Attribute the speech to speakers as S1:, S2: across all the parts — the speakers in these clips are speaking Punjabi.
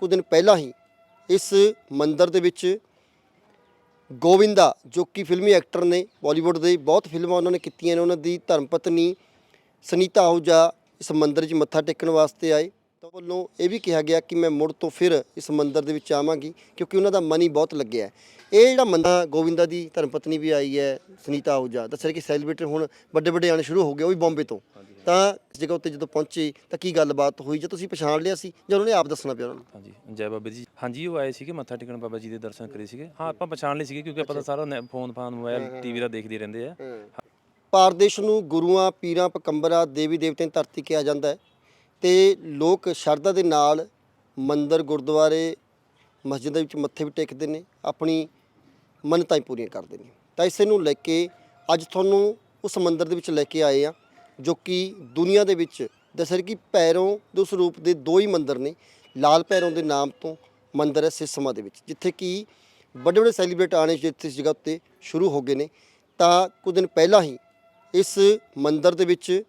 S1: ਕੁਝ ਦਿਨ ਪਹਿਲਾਂ ਹੀ ਇਸ ਮੰਦਿਰ ਦੇ ਵਿੱਚ ਗੋਵਿੰਦਾ, ਜੋ ਕਿ ਫਿਲਮੀ ਐਕਟਰ ਨੇ, ਬਾਲੀਵੁੱਡ ਦੇ ਬਹੁਤ ਫਿਲਮਾਂ ਉਹਨਾਂ ਨੇ ਕੀਤੀਆਂ ਨੇ, ਉਹਨਾਂ ਦੀ ਧਰਮ ਪਤਨੀ ਸੁਨੀਤਾ ਆਹੂਜਾ ਇਸ ਮੰਦਿਰ 'ਚ ਮੱਥਾ ਟੇਕਣ ਵਾਸਤੇ ਆਏ। ਵੱਲੋਂ ਇਹ ਵੀ ਕਿਹਾ ਗਿਆ ਕਿ ਮੈਂ ਮੁੜ ਤੋਂ ਫਿਰ ਇਸ ਮੰਦਿਰ ਦੇ ਵਿੱਚ ਆਵਾਂਗੀ ਕਿਉਂਕਿ ਉਹਨਾਂ ਦਾ ਮਨ ਹੀ ਬਹੁਤ ਲੱਗਿਆ ਹੈ। ਇਹ ਜਿਹੜਾ ਮੰਦਾ ਗੋਵਿੰਦਾ ਦੀ ਧਰਮ ਪਤਨੀ ਵੀ ਆਈ ਹੈ ਸੁਨੀਤਾ ਆਹੂਜਾ। ਦੱਸਿਆ ਕਿ ਸੈਲੀਬ੍ਰਿਟੀ ਹੁਣ ਵੱਡੇ ਵੱਡੇ ਆਣੇ ਸ਼ੁਰੂ ਹੋ ਗਏ ਉਹ ਵੀ ਬੰਬੇ ਤੋਂ। ਤਾਂ ਇਸ ਜਗ੍ਹਾ ਉੱਤੇ ਜਦੋਂ ਪਹੁੰਚੇ ਤਾਂ ਕੀ ਗੱਲਬਾਤ ਹੋਈ? ਜਾਂ ਤੁਸੀਂ ਪਛਾਣ ਲਿਆ ਸੀ? ਜਾਂ ਉਹਨਾਂ ਨੇ ਆਪ ਦੱਸਣਾ ਪਿਆ ਉਹਨਾਂ ਨੂੰ?
S2: ਹਾਂਜੀ ਜੈ ਬਾਬਾ ਜੀ। ਹਾਂਜੀ ਉਹ ਆਏ ਸੀਗੇ ਮੱਥਾ ਟੇਕਣ ਬਾਬਾ ਜੀ ਦੇ ਦਰਸ਼ਨ ਕਰੇ ਸੀਗੇ। ਹਾਂ ਆਪਾਂ ਪਛਾਣ ਲਏ ਸੀਗੇ ਕਿਉਂਕਿ ਆਪਾਂ ਤਾਂ ਸਾਰਾ ਨੈ- ਫੋਨ ਫਾਨ ਮੋਬਾਈਲ ਟੀਵੀ ਦਾ ਦੇਖਦੇ ਰਹਿੰਦੇ ਆ।
S1: ਭਾਰਤ ਨੂੰ ਗੁਰੂਆਂ ਪੀਰਾਂ ਪਕੰਬਰਾਂ ਦੇਵੀ ਦੇਵਤਿਆਂ ਦੀ ਧਰਤੀ ਕਿਹਾ ਜਾਂਦਾ ਹੈ। ਤੇ ਲੋਕ ਸ਼ਰਧਾ ਦੇ ਨਾਲ ਮੰਦਰ, ਗੁਰਦੁਆਰੇ, ਮਸਜਿਦ ਦੇ ਵਿੱਚ ਮੱਥੇ ਵੀ ਟੇਕਦੇ ਨੇ, ਆਪਣੀ ਮੰਨਤਾਂ ਹੀ ਪੂਰੀਆਂ ਕਰਦੇ ਨੇ। ਤਾਂ ਇਸੇ ਨੂੰ ਲੈ ਕੇ ਅੱਜ ਤੁਹਾਨੂੰ ਉਸ ਮੰਦਰ ਦੇ ਵਿੱਚ ਲੈ ਕੇ ਆਏ ਆ ਜੋ ਕਿ ਦੁਨੀਆ ਦੇ ਵਿੱਚ ਦੱਸਿਆ ਕਿ ਭੈਰੋਂ ਦੇ ਉਸ ਰੂਪ ਦੇ ਦੋ ਹੀ ਮੰਦਰ ਨੇ, ਲਾਲ ਭੈਰੋਂ ਦੇ ਨਾਮ ਤੋਂ ਮੰਦਰ ਹੈ ਸਿਸਮਾ ਦੇ ਵਿੱਚ, ਜਿੱਥੇ ਕਿ ਵੱਡੇ ਵੱਡੇ ਸੈਲੀਬ੍ਰੇਟ ਆਣੇ ਜਿੱਥੇ ਇਸ ਜਗ੍ਹਾ ਉੱਤੇ ਸ਼ੁਰੂ ਹੋ ਗਏ ਨੇ। ਤਾਂ ਕੁਝ ਦਿਨ ਪਹਿਲਾਂ ਹੀ ਇਸ ਮੰਦਰ ਦੇ ਵਿੱਚ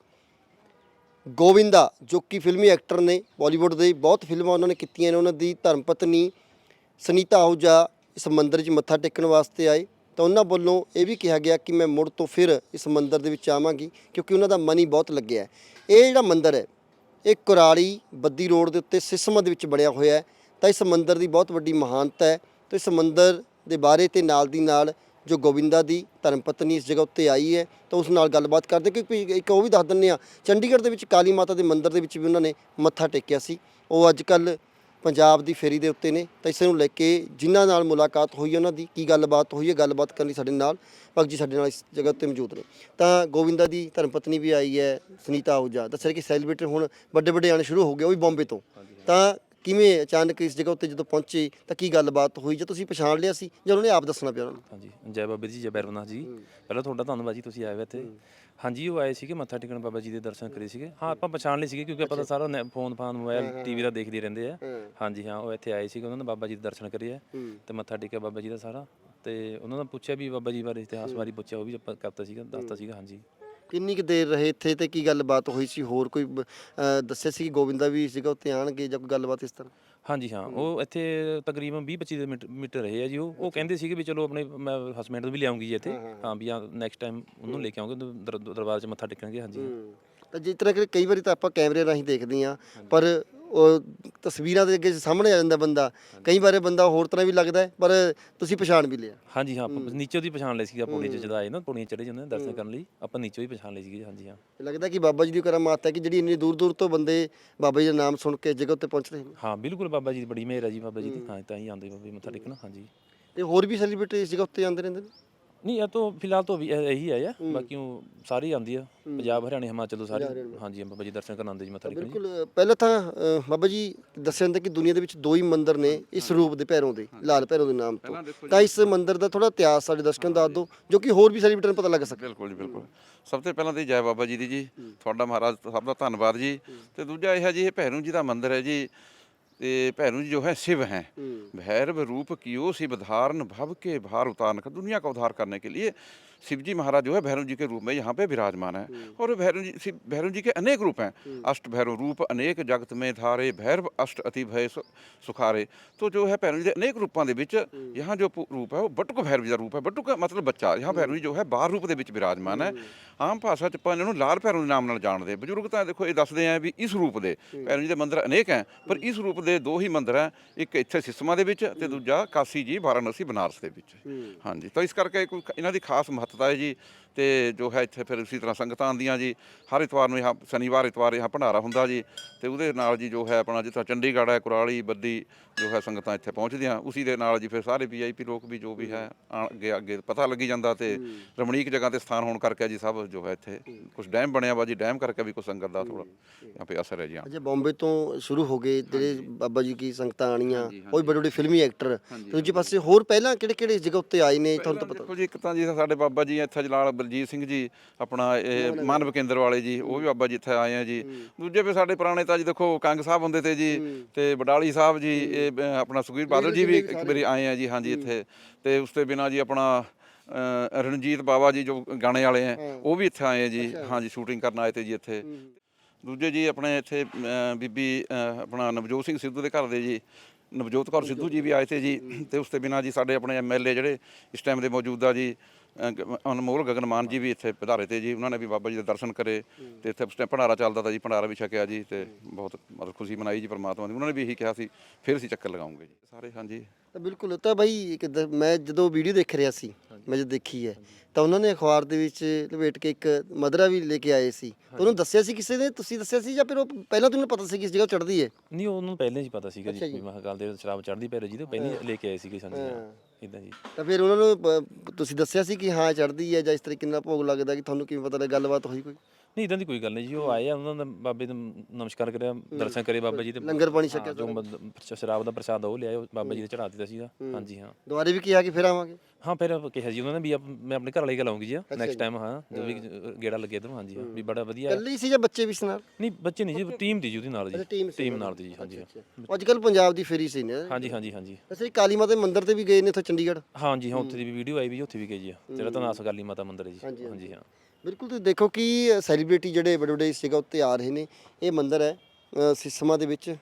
S1: ਗੋਵਿੰਦਾ, ਜੋ ਕਿ ਫਿਲਮੀ ਐਕਟਰ ਨੇ ਬਾਲੀਵੁੱਡ ਦੇ ਬਹੁਤ ਫਿਲਮਾਂ ਉਹਨਾਂ ਨੇ ਕੀਤੀਆਂ ਨੇ, ਉਹਨਾਂ ਦੀ ਧਰਮ ਪਤਨੀ ਸੁਨੀਤਾ ਆਹੂਜਾ ਇਸ ਮੰਦਿਰ 'ਚ ਮੱਥਾ ਟੇਕਣ ਵਾਸਤੇ ਆਏ। ਤਾਂ ਉਹਨਾਂ ਵੱਲੋਂ ਇਹ ਵੀ ਕਿਹਾ ਗਿਆ ਕਿ ਮੈਂ ਮੁੜ ਤੋਂ ਫਿਰ ਇਸ ਮੰਦਿਰ ਦੇ ਵਿੱਚ ਆਵਾਂਗੀ, ਕਿਉਂਕਿ ਉਹਨਾਂ ਦਾ ਮਨ ਹੀ ਬਹੁਤ ਲੱਗਿਆ ਇਹ ਜਿਹੜਾ ਮੰਦਿਰ ਹੈ, ਇਹ ਕੁਰਾਲੀ ਬੱਦੀ ਰੋਡ ਦੇ ਉੱਤੇ ਸਿਸਮਾ ਦੇ ਵਿੱਚ ਬਣਿਆ ਹੋਇਆ ਹੈ। ਤਾਂ ਇਸ ਮੰਦਿਰ ਦੀ ਬਹੁਤ ਵੱਡੀ ਮਹਾਨਤਾ ਹੈ। ਤਾਂ ਇਸ ਮੰਦਿਰ ਦੇ ਬਾਰੇ ਤੇ ਨਾਲ ਦੀ ਨਾਲ ਜੋ ਗੋਬਿੰਦਾ ਦੀ ਧਰਮ ਪਤਨੀ ਇਸ ਜਗ੍ਹਾ ਉੱਤੇ ਆਈ ਹੈ, ਤਾਂ ਉਸ ਨਾਲ ਗੱਲਬਾਤ ਕਰਦੇ ਕਿ ਇੱਕ ਉਹ ਵੀ ਦੱਸ ਦਿੰਦੇ ਆ ਚੰਡੀਗੜ੍ਹ ਦੇ ਵਿੱਚ ਕਾਲੀ ਮਾਤਾ ਦੇ ਮੰਦਿਰ ਦੇ ਵਿੱਚ ਵੀ ਉਹਨਾਂ ਨੇ ਮੱਥਾ ਟੇਕਿਆ ਸੀ। ਉਹ ਅੱਜ ਕੱਲ ਪੰਜਾਬ ਦੀ ਫੇਰੀ ਦੇ ਉੱਤੇ ਨੇ, ਤਾਂ ਇਸ ਨੂੰ ਲੈ ਕੇ ਜਿਨ੍ਹਾਂ ਨਾਲ ਮੁਲਾਕਾਤ ਹੋਈ ਹੈ ਉਹਨਾਂ ਦੀ, ਕੀ ਗੱਲਬਾਤ ਹੋਈ ਹੈ, ਗੱਲਬਾਤ ਕਰਨ ਲਈ ਸਾਡੇ ਨਾਲ ਭਗਤ ਜੀ ਸਾਡੇ ਨਾਲ ਇਸ ਜਗ੍ਹਾ ਉੱਤੇ ਮੌਜੂਦ ਨੇ। ਤਾਂ ਗੋਬਿੰਦਾ ਦੀ ਧਰਮ ਪਤਨੀ ਵੀ ਆਈ ਹੈ, ਸੁਨੀਤਾ ਆਹੂਜਾ। ਦੱਸਿਆ ਕਿ ਸੈਲੀਬ੍ਰੇਟ ਹੁਣ ਵੱਡੇ ਵੱਡੇ ਆਣੇ ਸ਼ੁਰੂ ਹੋ ਗਏ, ਉਹ ਵੀ ਬੰਬੇ ਤੋਂ। ਤਾਂ ਕਿਵੇਂ ਅਚਾਨਕ ਇਸ ਜਗ੍ਹਾ ਉੱਤੇ ਜਦੋਂ ਪਹੁੰਚੇ ਤਾਂ ਕੀ ਗੱਲਬਾਤ ਹੋਈ? ਜਾਂ ਤੁਸੀਂ ਪਛਾਣ ਲਿਆ ਸੀ ਜਾਂ ਉਹਨਾਂ ਨੇ ਆਪ ਦੱਸਣਾ ਪਿਆ ਉਹਨਾਂ ਨੂੰ?
S2: ਹਾਂਜੀ ਜੈ ਬਾਬਾ ਜੀ ਜੈ ਬੈਰਵਨਾਥ ਜੀ। ਪਹਿਲਾਂ ਤੁਹਾਡਾ ਧੰਨਵਾਦ ਜੀ ਤੁਸੀਂ ਆਏ ਹੋਏ ਇੱਥੇ। ਹਾਂਜੀ ਉਹ ਆਏ ਸੀਗੇ ਮੱਥਾ ਟੇਕਣ ਬਾਬਾ ਜੀ ਦੇ ਦਰਸ਼ਨ ਕਰੇ ਸੀਗੇ। ਹਾਂ ਆਪਾਂ ਪਛਾਣ ਲਏ ਸੀਗੇ ਕਿਉਂਕਿ ਆਪਾਂ ਤਾਂ ਸਾਰਾ ਨੈ- ਫੋਨ ਫਾਨ ਮੋਬਾਈਲ ਟੀਵੀ ਦਾ ਦੇਖਦੇ ਰਹਿੰਦੇ ਆ। ਹਾਂਜੀ ਹਾਂ ਉਹ ਇੱਥੇ ਆਏ ਸੀਗੇ ਉਹਨਾਂ ਨੇ ਬਾਬਾ ਜੀ ਦੇ ਦਰਸ਼ਨ ਕਰੇ ਆ। ਤੇ ਮੱਥਾ ਟੇਕਿਆ ਬਾਬਾ ਜੀ ਦਾ ਸਾਰਾ। ਤੇ ਉਹਨਾਂ ਨੇ ਪੁੱਛਿਆ ਵੀ ਬਾਬਾ ਜੀ ਬਾਰੇ ਇਤਿਹਾਸ ਬਾਰੇ ਪੁੱਛਿਆ ਉਹ ਵੀ ਆਪਾਂ ਕਰਤਾ ਸੀਗਾ ਦੱਸਤਾ ਸੀਗਾ ਹਾਂਜੀ।
S1: ਕਿੰਨੀ ਕੁ ਦੇਰ ਰਹੇ ਇੱਥੇ ਤੇ ਕੀ ਗੱਲਬਾਤ ਹੋਈ ਸੀ? ਹੋਰ ਕੋਈ ਅਹ ਦੱਸਿਆ ਸੀ ਕਿ ਗੋਵਿੰਦਾ ਵੀ ਸੀਗਾ ਉੱਤੇ ਆਣਗੇ ਜਾਂ ਕੋਈ ਗੱਲਬਾਤ ਇਸ ਤਰ੍ਹਾਂ?
S2: ਹਾਂਜੀ ਹਾਂ। ਉਹ ਇੱਥੇ ਤਕਰੀਬਨ 20 25 ਦੇ ਮੀਟਰ ਮੀਟਰ ਰਹੇ ਆ ਜੀ ਉਹ। ਉਹ ਕਹਿੰਦੇ ਸੀਗੇ ਵੀ ਚਲੋ ਆਪਣੇ ਮੈਂ ਹਸਬੈਂਡ ਨੂੰ ਵੀ ਲਿਆਉਂਗੀ ਜੀ ਇੱਥੇ। ਹਾਂ ਵੀ ਨੈਕਸਟ ਟਾਈਮ ਉਹਨੂੰ ਲੈ ਕੇ ਆਉਂਗੇ ਦਰਬਾਰ 'ਚ ਮੱਥਾ ਟੇਕਣਗੇ। ਹਾਂਜੀ
S1: ਤਾਂ ਜਿਸ ਤਰ੍ਹਾਂ ਕਿ ਕਈ ਵਾਰੀ ਤਾਂ ਆਪਾਂ ਕੈਮਰੇ ਰਾਹੀਂ ਦੇਖਦੇ ਹਾਂ ਪਰ ਉਹ ਤਸਵੀਰਾਂ ਦੇ ਅੱਗੇ ਸਾਹਮਣੇ ਆ ਜਾਂਦਾ ਬੰਦਾ ਕਈ ਵਾਰ ਬੰਦਾ ਹੋਰ ਤਰ੍ਹਾਂ ਵੀ ਲੱਗਦਾ ਹੈ ਪਰ ਤੁਸੀਂ ਪਛਾਣ ਵੀ ਲਿਆ।
S2: ਹਾਂਜੀ ਹਾਂ ਆਪਾਂ ਨੀਚੋਂ ਦੀ ਪਛਾਣ ਲਈ ਸੀਗਾ ਪੌੜੀ 'ਚ ਜਦੋਂ ਆਏ ਨਾ ਪੌੜੀਆਂ ਚੜੇ ਜਾਂਦੇ ਨੇ ਦਰਸ਼ਨ ਕਰਨ ਲਈ ਆਪਾਂ ਨੀਚੋਂ ਹੀ ਪਛਾਣ ਲਈ ਸੀਗੀ ਹਾਂਜੀ ਹਾਂ।
S1: ਲੱਗਦਾ ਕਿ ਬਾਬਾ ਜੀ ਦੀ ਕਰਾਮਾਤ ਹੈ ਕਿ ਜਿਹੜੀ ਇੰਨੀ ਦੂਰ ਦੂਰ ਤੋਂ ਬੰਦੇ ਬਾਬਾ ਜੀ ਦਾ ਨਾਮ ਸੁਣ ਕੇ ਜਗ੍ਹਾ ਉੱਤੇ ਪਹੁੰਚਦੇ ਨੇ?
S2: ਹਾਂ ਬਿਲਕੁਲ ਬਾਬਾ ਜੀ ਦੀ ਬੜੀ ਮਿਹਰ ਹੈ ਜੀ ਬਾਬਾ ਜੀ ਦੀ ਹਾਂ। ਤਾਂ ਹੀ ਆਉਂਦੇ ਬਾਬਾ ਜੀ ਮੱਥਾ ਟੇਕਣ ਹਾਂਜੀ।
S1: ਤੇ ਹੋਰ ਵੀ ਸੈਲੀਬ੍ਰਿਟੀ ਇਸ ਜਗ੍ਹਾ ਉੱਤੇ ਆਉਂਦੇ ਰਹਿੰਦੇ ਨੇ?
S2: ਨਹੀਂ ਇਹ ਤੋਂ ਫਿਲਹਾਲ ਤੋਂ ਵੀ ਇਹ- ਇਹੀ ਆਏ ਆ ਬਾਕੀ ਉਹ ਸਾਰੇ ਹੀ ਆਉਂਦੀ ਆ। ਪੰਜਾਬ ਹਰਿਆਣਾ ਹਿਮਾਚਲ ਤੋਂ ਸਾਰੇ। ਹਾਂਜੀ ਬਾਬਾ ਜੀ ਦਰਸ਼ਨ ਕਰਨ ਆਉਂਦੇ ਜੀ ਮੱਥਾ ਟੇਕਣ ਜੀ।
S1: ਬਿਲਕੁਲ ਪਹਿਲਾਂ ਤਾਂ ਅ, ਬਾਬਾ ਜੀ ਦੱਸਿਆ ਜਾਂਦਾ ਕਿ ਦੁਨੀਆ ਦੇ ਵਿੱਚ ਦੋ ਹੀ ਮੰਦਿਰ ਨੇ ਇਸ ਰੂਪ ਦੇ ਭੈਰੋਂ ਦੇ ਲਾਲ ਭੈਰੋਂ ਦੇ ਨਾਮ ਤੋਂ। ਤਾਂ ਇਸ ਮੰਦਿਰ ਦਾ ਥੋੜਾ ਇਤਿਹਾਸ ਸਾਡੇ ਦਰਸ਼ਕਾਂ ਨੂੰ ਦੱਸ ਦਿਓ ਜੋ ਕਿ ਹੋਰ ਵੀ ਸੈਲੀਬ੍ਰਿਟੀ ਨੂੰ ਪਤਾ ਲੱਗ ਸਕੇ।
S3: ਬਿਲਕੁਲ ਜੀ ਬਿਲਕੁਲ। ਸਭ ਤੋਂ ਪਹਿਲਾਂ ਤੇ ਜੈ ਬਾਬਾ ਜੀ ਦੀ ਜੀ। ਤੁਹਾਡਾ ਮਹਾਰਾਜ ਸਭ ਦਾ ਧੰਨਵਾਦ ਜੀ। ਤੇ ਦੂਜਾ ਇਹ ਹੈ ਜੀ ਇਹ ਭੈਰੂ ਜੀ ਦਾ ਮੰਦਿਰ ਹੈ ਜੀ। ਤੇ भैरू जी जो है शिव हैं भैरव रूप कियो शिव धारण भव के भार उतारने का दुनिया का उद्धार करने के लिए शिव जी महाराज जो है भैरव जी के रूप में यहाँ पे विराजमान है और भैरव जी शिव भैरव जी के अनेक रूप हैं अष्ट भैरव रूप अनेक जगत में धारे भैरव अष्ट अति भय सु- सुखारे तो जो है भैरव जी के अनेक रूपों ਦੇ ਵਿੱਚ यहाँ जो पू- रूप है वो बटुक भैरव जी ਦਾ रूप है बटुक ਮਤਲਬ ਬੱਚਾ यहाँ ਭੈਰਵ ਜੀ ਜੋ ਹੈ ਬਾਹਰ ਰੂਪ ਦੇ ਵਿੱਚ ਵਿਰਾਜਮਾਨ ਹੈ ਆਮ ਭਾਸ਼ਾ ਚ ਆਪਾਂ ਇਹਨਾਂ ਨੂੰ ਲਾਲ ਭੈਰਵ ਦੇ ਨਾਮ ਨਾਲ ਜਾਣਦੇ ਬਜ਼ੁਰਗ ਤਾਂ ਦੇਖੋ ਇਹ ਦੱਸਦੇ ਆ ਵੀ ਇਸ ਰੂਪ ਦੇ ਭੈਰਵ ਜੀ ਦੇ ਮੰਦਿਰ ਅਨੇਕ ਹੈ ਪਰ ਇਸ ਰੂਪ ਦੇ ਦੋ ਹੀ ਮੰਦਿਰ ਹੈ ਇੱਕ ਇੱਥੇ ਸਿਸਮਾ ਦੇ ਵਿੱਚ ਤੇ ਦੂਜਾ ਕਾਸੀ ਜੀ ਵਾਰਾਣਸੀ ਬਨਾਰਸ ਦੇ ਵਿੱਚ ਹਾਂਜੀ ਤਾਂ ਇਸ ਕਰਕੇ ਕੋਈ ਇਹਨਾਂ ਦੀ ਖਾਸ ਮਹੱਤਤਾ ਹੈ ਜੀ ਤੇ ਜੋ ਹੈ ਇੱਥੇ ਫਿਰ ਉਸੇ ਤਰ੍ਹਾਂ ਸੰਗਤਾਂ ਆਉਂਦੀਆਂ ਜੀ। ਹਰ ਇਤਵਾਰ ਨੂੰ ਇਹ ਸ਼ਨੀਵਾਰ ਇਤਵਾਰ ਇਹ ਭੰਡਾਰਾ ਹੁੰਦਾ ਜੀ ਤੇ ਉਹਦੇ ਨਾਲ ਜੀ ਜੋ ਹੈ ਆਪਣਾ ਜਿੱਥੇ ਚੰਡੀਗੜ੍ਹ ਹੈ ਕੁਰਾਲੀ ਬੱਦੀ ਜੋ ਹੈ ਸੰਗਤਾਂ ਇੱਥੇ ਪਹੁੰਚਦੀਆਂ। ਉਸੇ ਦੇ ਨਾਲ ਜੀ ਫਿਰ ਸਾਰੇ ਵੀਆਈਪੀ ਲੋਕ ਵੀ ਜੋ ਵੀ ਹੈ ਆਣ- ਅੱਗੇ ਅੱਗੇ ਪਤਾ ਲੱਗੀ ਜਾਂਦਾ ਤੇ ਰਮਣੀਕ ਜਗ੍ਹਾ ਤੇ ਸਥਾਨ ਹੋਣ ਕਰਕੇ ਜੀ ਸਭ ਜੋ ਹੈ ਇੱਥੇ ਕੁਝ ਡੈਮ ਬਣਿਆ ਵਾ ਜੀ ਡੈਮ ਕਰਕੇ ਵੀ ਕੁਝ ਸੰਗਤ ਦਾ ਥੋੜਾ ਜਾਂ ਪੇ ਅਸਰ ਹੈ ਜੀ ਅੱਜ
S1: ਅਜੇ ਬੰਬੇ ਤੋਂ ਸ਼ੁਰੂ ਹੋ ਗਏ ਜਿਹੜੇ ਬਾਬਾ ਜੀ ਕੀ ਸੰਗਤਾਂ ਆਣੀਆਂ ਉਹ ਵੀ ਬੜੇ ਬੜੇ ਫਿਲਮੀ ਐਕਟਰ। ਦੂਜੇ ਪਾਸੇ ਹੋਰ ਪਹਿਲਾਂ ਕਿਹੜੇ ਕਿਹੜੇ ਜਗ੍ਹਾ ਉੱਤੇ ਆਏ ਨੇ ਤੁਹਾਨੂੰ ਤਾਂ ਪਤਾ
S3: ਦੇਖੋ ਜੀ ਇੱਕ ਤਾਂ ਜੀ ਸਾਡੇ ਬਾਬਾ ਜੀ ਇੱਥੇ ਜਲਾਲ ਬਲਜੀਤ ਸਿੰਘ ਜੀ ਆਪਣਾ ਇਹ ਮਾਨਵ ਕੇਂਦਰ ਵਾਲੇ ਜੀ ਉਹ ਵੀ ਬਾਬਾ ਜੀ ਇੱਥੇ ਆਏ ਆ ਜੀ। ਦੂਜੇ ਵੀ ਸਾਡੇ ਪੁਰਾਣੇ ਤਾਂ ਜੀ ਦੇਖੋ ਕੰਗ ਸਾਹਿਬ ਹੁੰਦੇ ਤੇ ਜੀ ਤੇ ਬਡਾਲੀ ਸਾਹਿਬ ਜੀ ਇਹ ਆਪਣਾ ਸੁਖਬੀਰ ਬਾਦਲ ਜੀ ਵੀ ਇੱਕ ਵਾਰੀ ਆਏ ਆ ਜੀ ਹਾਂਜੀ ਇੱਥੇ। ਤੇ ਉਸ ਤੋਂ ਬਿਨਾਂ ਜੀ ਆਪਣਾ ਰਣਜੀਤ ਬਾਵਾ ਜੀ ਜੋ ਗਾਣੇ ਵਾਲੇ ਆ ਉਹ ਵੀ ਇੱਥੇ ਆਏ ਆ ਜੀ। ਹਾਂਜੀ ਸ਼ੂਟਿੰਗ ਕਰਨ ਆਏ ਤੇ ਜੀ ਇੱਥੇ। ਦੂਜੇ ਜੀ ਆਪਣੇ ਇੱਥੇ ਬੀਬੀ ਆਪਣਾ ਨਵਜੋਤ ਸਿੰਘ ਸਿੱਧੂ ਦੇ ਘਰ ਦੇ ਜੀ ਨਵਜੋਤ ਕੌਰ ਸਿੱਧੂ ਜੀ ਵੀ ਆਏ ਤੇ ਜੀ। ਤੇ ਉਸ ਤੋਂ ਬਿਨਾਂ ਜੀ ਸਾਡੇ ਆਪਣੇ ਐਮਐਲਏ ਜਿਹੜੇ ਇਸ ਟਾਈਮ ਦੇ ਮੌਜੂਦਾ ਜੀ ਅ, ਗ- ਅਨਮੋਲ ਗਗਨਮਾਨ ਜੀ ਵੀ ਇੱਥੇ ਪਧਾਰੇ ਤੇ ਜੀ, ਉਹਨਾਂ ਨੇ ਵੀ ਬਾਬਾ ਜੀ ਦੇ ਦਰਸ਼ਨ ਕਰੇ ਤੇ ਇੱਥੇ ਉਸ ਟਾਈਮ ਭੰਡਾਰਾ ਚੱਲਦਾ ਤਾ ਜੀ, ਭੰਡਾਰਾ ਵੀ ਛਕਿਆ ਜੀ ਤੇ ਬਹੁਤ ਮਤਲਬ ਖੁਸ਼ੀ ਮਨਾਈ ਜੀ ਪਰਮਾਤਮਾ ਦੀ। ਉਹਨਾਂ ਨੇ ਵੀ ਇਹੀ ਕਿਹਾ ਸੀ, ਫਿਰ ਅਸੀਂ ਚੱਕਰ ਲਗਾਉਂਗੇ ਜੀ। ਸਾਰੇ, ਹਾਂਜੀ।
S1: ਤਾਂ ਬਿਲਕੁਲ, ਤਾਂ ਬਾਈ ਇੱਕ ਦ- ਮੈਂ ਜਦੋਂ ਵੀਡੀਓ ਦੇਖ ਰਿਹਾ ਸੀ, ਮੈਂ ਜਦ ਦੇਖੀ ਹੈ ਤਾਂ ਉਹਨਾਂ ਨੇ ਅਖਬਾਰ ਦੇ ਵਿੱਚ ਲਪੇਟ ਕੇ ਇੱਕ ਮਦਰਾ ਵੀ ਲੈ ਕੇ ਆਏ ਸੀ। ਉਹਨੂੰ ਦੱਸਿਆ ਸੀ ਕਿਸੇ ਨੇ? ਤੁਸੀਂ ਦੱਸਿਆ ਸੀ ਜਾਂ ਫਿਰ ਉਹ ਪਹਿਲਾਂ ਤੁਹਾਨੂੰ ਪਤਾ ਸੀ ਕਿ ਇਸ ਜਗ੍ਹਾ ਚੜਦੀ ਹੈ?
S2: ਨਹੀਂ ਉਹਨੂੰ ਪਹਿਲਾਂ ਹੀ ਪਤਾ ਸੀਗਾ ਜੀ। ਵੀ ਮਹਾਕਾਲ ਦੇ ਸ਼ਰਾਬ ਚੜ੍ਹਦੀ ਪੈ ਰਹੀ ਜੀ ਤੇ ਪਹਿਲਾਂ ਹੀ ਲੈ ਕੇ ਆਏ ਸੀਗੇ ਸਾਨੂੰ। ਇਦਾਂ ਜੀ।
S1: ਤਾਂ ਫਿਰ ਉਹਨਾਂ ਨੂੰ ਪ- ਤੁਸੀਂ ਦੱਸਿਆ ਸੀ ਕਿ ਹਾਂ ਚੜਦੀ ਹੈ ਜਾਂ ਇਸ ਤਰੀਕੇ ਨਾਲ ਭੋਗ ਲੱਗਦਾ ਕਿ ਤੁਹਾਨੂੰ ਕਿਵੇਂ ਪਤਾ ਲੱਗਾ? ਗੱਲਬਾਤ ਹੋਈ ਕੋਈ?
S2: ਨਹੀਂ ਇਦਾਂ ਦੀ ਕੋਈ ਗੱਲ ਨਹੀਂ ਜੀ ਉਹ ਆਏ ਆ ਉਹਨਾਂ ਦਾ ਬਾਬੇ ਦਾ ਨਮਸਕਾਰ ਕਰਿਆ ਦਰਸ਼ਨ ਕਰੇ ਬਾਬਾ ਜੀ ਦੇ
S1: ਲੰਗਰ ਪਾਣੀ
S2: ਹਾਂ,
S1: ਛਕਿਆ
S2: ਜੋ ਮਤਲਬ ਪ੍ਰਸ਼ਾ- ਸ਼ਰਾਬ ਦਾ ਪ੍ਰਸ਼ਾਦ ਉਹ ਲਿਆਏ ਉਹ ਬਾਬਾ ਜੀ ਦੇ ਚੜਾ ਦਿੱਤਾ ਸੀਗਾ। ਹਾਂਜੀ ਹਾਂ।
S1: ਦੁਬਾਰੇ ਵੀ ਕਿਹਾ ਕਿ ਫਿਰ ਆਵਾਂਗੇ?
S2: ਹਾਂ ਫਿਰ ਕਿਹਾ ਜੀ ਉਹਨਾਂ ਨੇ ਵੀ ਆਪ- ਮੈਂ ਆਪਣੇ ਘਰ ਵਾਲੇ ਗੱਲ ਆਉਂਗੀ ਜੀ
S1: ਜੀ।
S2: ਨੈਕਸਟ ਟਾਈਮ ਹਾਂ। ਜਦੋਂ ਵੀ ਗੇੜਾ ਲੱਗੇ ਇਧਰੋਂ ਹਾਂਜੀ ਹਾਂ ਵੀ ਬੜਾ ਵਧੀਆ
S1: ਇਕੱਲੇ ਹੀ ਸੀ ਜਾਂ ਬੱਚੇ ਵੀ ਸੀ ਨਾਲ?
S2: ਨਹੀਂ ਬੱਚੇ ਨਹੀਂ ਜੀ ਟੀਮ ਦੀ ਜੀ ਉਹਦੀ ਨਾਲ
S1: ਅੱਛਾ
S2: ਜੀ
S1: ਟੀਮ ਸੀ
S2: ਟੀਮ ਨਾਲ ਦੀ ਜੀ ਹਾਂਜੀ।
S1: ਅੱਜ ਕੱਲ ਪੰਜਾਬ ਦੀ ਫੇਰੀ ਸੀ ਨੇ।
S2: ਹਾਂਜੀ ਹਾਂਜੀ ਹਾਂਜੀ
S1: ਅਸੀਂ ਕਾਲੀ ਮਾਤਾ ਦੇ ਮੰਦਿਰ ਤੇ ਵੀ ਗਏ ਨੇ ਇੱਥੇ ਚੰਡੀਗੜ੍ਹ?
S2: ਹਾਂਜੀ ਹਾਂ ਉੱਥੇ ਦੀ ਵੀ ਵੀਡੀਓ ਆਈ ਵੀ ਜੀ, ਉੱਥੇ ਵੀ ਗਈ ਜੀ ਜਿਹੜਾ ਤਾਂ ਨਾਸ ਗਾਲੀ ਮਾਤਾ ਮੰਦਿਰ ਹੈ ਜੀ
S1: ਹਾਂਜੀ,
S2: ਹਾਂ।
S1: ਬਿਲਕੁਲ ਤੁਸੀਂ ਦੇਖੋ ਕਿ ਸੈਲੀਬ੍ਰਿਟੀ ਜਿਹੜੇ ਵੱਡੇ ਵੱਡੇ ਜਗ੍ਹਾ ਉੱਤੇ ਆ ਰਹੇ ਨੇ ਇਹ ਮੰਦਿਰ ਹੈ ਅ, ਸਿਸਮਾ ਦੇ ਵਿੱਚ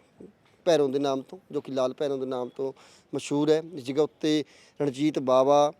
S1: ਭੈਰੋਂ ਦੇ ਨਾਮ ਤੋਂ ਜੋ ਕਿ ਲਾਲ ਭੈਰੋਂ ਦੇ ਨਾਮ ਤੋਂ ਮਸ਼ਹੂਰ ਹੈ। ਇਸ ਜਗ੍ਹਾ ਉੱਤੇ ਰਣਜੀਤ ਬਾਵਾ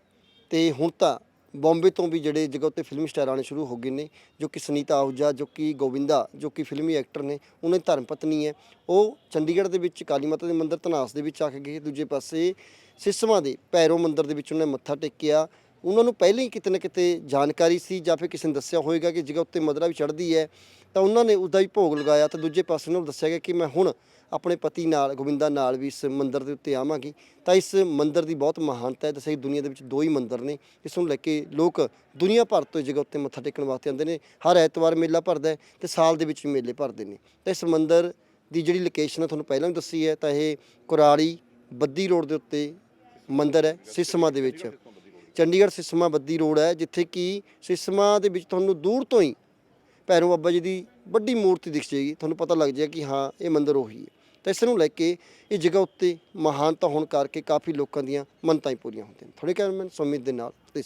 S1: ਤੇ ਹੁਣ ਤਾਂ ਬੰਬੇ ਤੋਂ ਵੀ ਜਿਹੜੇ ਜਗ੍ਹਾ ਉੱਤੇ ਫਿਲਮ ਸਟਾਰ ਆਉਣੇ ਸ਼ੁਰੂ ਹੋ ਗਏ ਨੇ, ਜੋ ਕਿ ਸੁਨੀਤਾ ਆਹੂਜਾ, ਜੋ ਕਿ ਗੋਵਿੰਦਾ, ਜੋ ਕਿ ਫਿਲਮੀ ਐਕਟਰ ਨੇ, ਉਹਨਾਂ ਦੀ ਧਰਮ ਪਤਨੀ ਹੈ। ਉਹ ਚੰਡੀਗੜ੍ਹ ਦੇ ਵਿੱਚ ਕਾਲੀ ਮਾਤਾ ਦੇ ਮੰਦਿਰ ਧਨਾਸ ਦੇ ਵਿੱਚ ਆ ਕੇ ਗਏ, ਦੂਜੇ ਪਾਸੇ ਸਿਸਮਾ ਦੇ ਭੈਰੋ ਮੰਦਿਰ ਦੇ ਵਿੱਚ ਉਹਨੇ ਮੱਥਾ ਟੇਕਿਆ। ਉਹਨਾਂ ਨੂੰ ਪਹਿਲਾਂ ਹੀ ਕਿਤੇ ਨਾ ਕਿਤੇ ਜਾਣਕਾਰੀ ਸੀ ਜਾਂ ਫਿਰ ਕਿਸੇ ਨੇ ਦੱਸਿਆ ਹੋਵੇਗਾ ਕਿ ਜਗ੍ਹਾ ਉੱਤੇ ਮਦਰਾ ਵੀ ਚੜ੍ਹਦੀ ਹੈ, ਤਾਂ ਉਹਨਾਂ ਨੇ ਉਹਦਾ ਵੀ ਭੋਗ ਲਗਾਇਆ ਤਾਂ ਦੂਜੇ ਪਾਸੇ ਉਹਨਾਂ ਨੂੰ ਦੱਸਿਆ ਗਿਆ ਕਿ ਮੈਂ ਹੁਣ ਆਪਣੇ ਪਤੀ ਨਾਲ, ਗੋਬਿੰਦਾ ਨਾਲ ਵੀ ਇਸ ਮੰਦਿਰ ਦੇ ਉੱਤੇ ਆਵਾਂਗੀ। ਤਾਂ ਇਸ ਮੰਦਿਰ ਦੀ ਬਹੁਤ ਮਹਾਨਤਾ ਹੈ, ਦੱਸਿਆ ਕਿ ਦੁਨੀਆ ਦੇ ਵਿੱਚ ਦੋ ਹੀ ਮੰਦਿਰ ਨੇ ਇਸ ਨੂੰ ਲੈ ਕੇ ਲੋਕ ਦੁਨੀਆ ਭਰ ਤੋਂ ਇਸ ਜਗ੍ਹਾ ਉੱਤੇ ਮੱਥਾ ਟੇਕਣ ਵਾਸਤੇ ਆਉਂਦੇ ਨੇ। ਹਰ ਐਤਵਾਰ ਮੇਲਾ ਭਰਦਾ ਹੈ ਤੇ ਸਾਲ ਦੇ ਵਿੱਚ ਵੀ ਮੇਲੇ ਭਰਦੇ ਨੇ। ਤਾਂ ਇਸ ਮੰਦਿਰ ਦੀ ਜਿਹੜੀ ਲੋਕੇਸ਼ਨ ਹੈ, ਤੁਹਾਨੂੰ ਪਹਿਲਾਂ ਵੀ ਦੱਸੀ ਹੈ, ਤਾਂ ਇਹ ਕੁਰਾਲੀ ਬੱਦੀ ਰੋਡ ਦੇ ਉੱਤੇ ਮੰਦਿਰ ਹੈ, ਸਿਸਮਾ ਦੇ ਵਿੱਚ। ਚੰਡੀਗੜ੍ਹ ਸਿਸਮਾ ਬੱਦੀ ਰੋਡ ਹੈ, ਜਿੱਥੇ ਕਿ ਸਿਸਮਾ ਦੇ ਵਿੱਚ ਤੁਹਾਨੂੰ ਦੂਰ ਤੋਂ ਹੀ ਭੈਰੋ ਬਾਬਾ ਜੀ ਦੀ ਵੱਡੀ ਮੂਰਤੀ ਦਿਖ ਜਾਏਗੀ। ਤੁਹਾਨੂੰ ਪਤਾ ਲੱਗ ਜਾਏਗਾ ਕਿ ਹਾਂ, ਇਹ ਮੰਦਿਰ ਉਹੀ ਹੈ। ਤਾਂ ਇਸ ਨੂੰ ਲੈ ਕੇ ਇਹ ਜਗ੍ਹਾ ਉੱਤੇ ਮਹਾਨਤਾ ਹੋਣ ਕਰਕੇ ਕਾਫੀ ਲੋਕਾਂ ਦੀਆਂ ਮੰਨਤਾਂ ਹੀ ਪੂਰੀਆਂ ਹੁੰਦੀਆਂ ਨੇ। ਥੋੜੇ ਕੈਮਰਾਮੈਨ ਸੁਮਿਤ ਦੇ ਨਾਲ ਤੇ